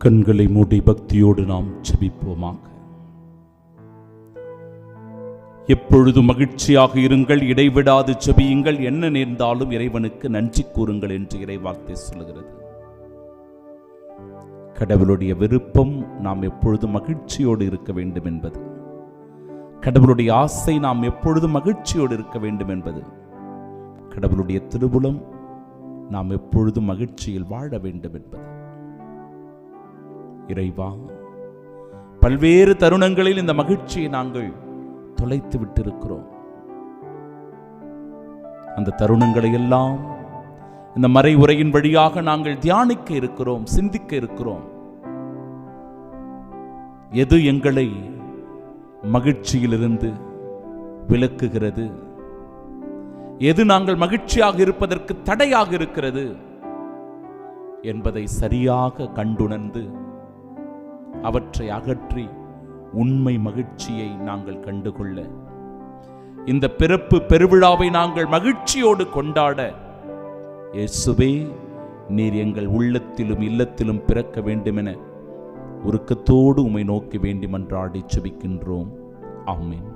கண்களை மூடி பக்தியோடு நாம் ஜெபிப்போமாக. எப்பொழுது மகிழ்ச்சியாக இருங்கள் இடைவிடாது செபியுங்கள் என்ன நேர்ந்தாலும் இறைவனுக்கு நன்றி கூறுங்கள் என்று இறைவார்த்தை சொல்கிறது கடவுளுடைய விருப்பம் நாம் எப்பொழுது மகிழ்ச்சியோடு இருக்க வேண்டும் என்பது. கடவுளுடைய ஆசை நாம் எப்பொழுது மகிழ்ச்சியோடு இருக்க வேண்டும் என்பது. கடவுளுடைய திருவுளம் நாம் எப்பொழுதும் மகிழ்ச்சியில் வாழ வேண்டும் என்பது. இறைவா. பல்வேறு தருணங்களில் இந்த மகிழ்ச்சியை நாங்கள் தொலைத்து விட்டிருக்கிறோம். அந்த தருணங்களை எல்லாம் இந்த மறை உரையின் வழியாக நாங்கள் தியானிக்க இருக்கிறோம் சிந்திக்க இருக்கிறோம். எது எங்களை மகிழ்ச்சியிலிருந்து விலக்குகிறது? எது நாங்கள் மகிழ்ச்சியாக இருப்பதற்கு தடையாக இருக்கிறது? என்பதை சரியாக கண்டுணர்ந்து அவற்றை அகற்றி உண்மை மகிழ்ச்சியை நாங்கள் கண்டுகொள்ள. இந்த பிறப்பு பெருவிழாவை நாங்கள் மகிழ்ச்சியோடு கொண்டாட. இயேசுவே நீர் எங்கள் உள்ளத்திலும் இல்லத்திலும் பிறக்க வேண்டுமென உருக்கத்தோடு உமை நோக்க வேண்டுமென்றாடி செபிக்கின்றோம் ஆமென்.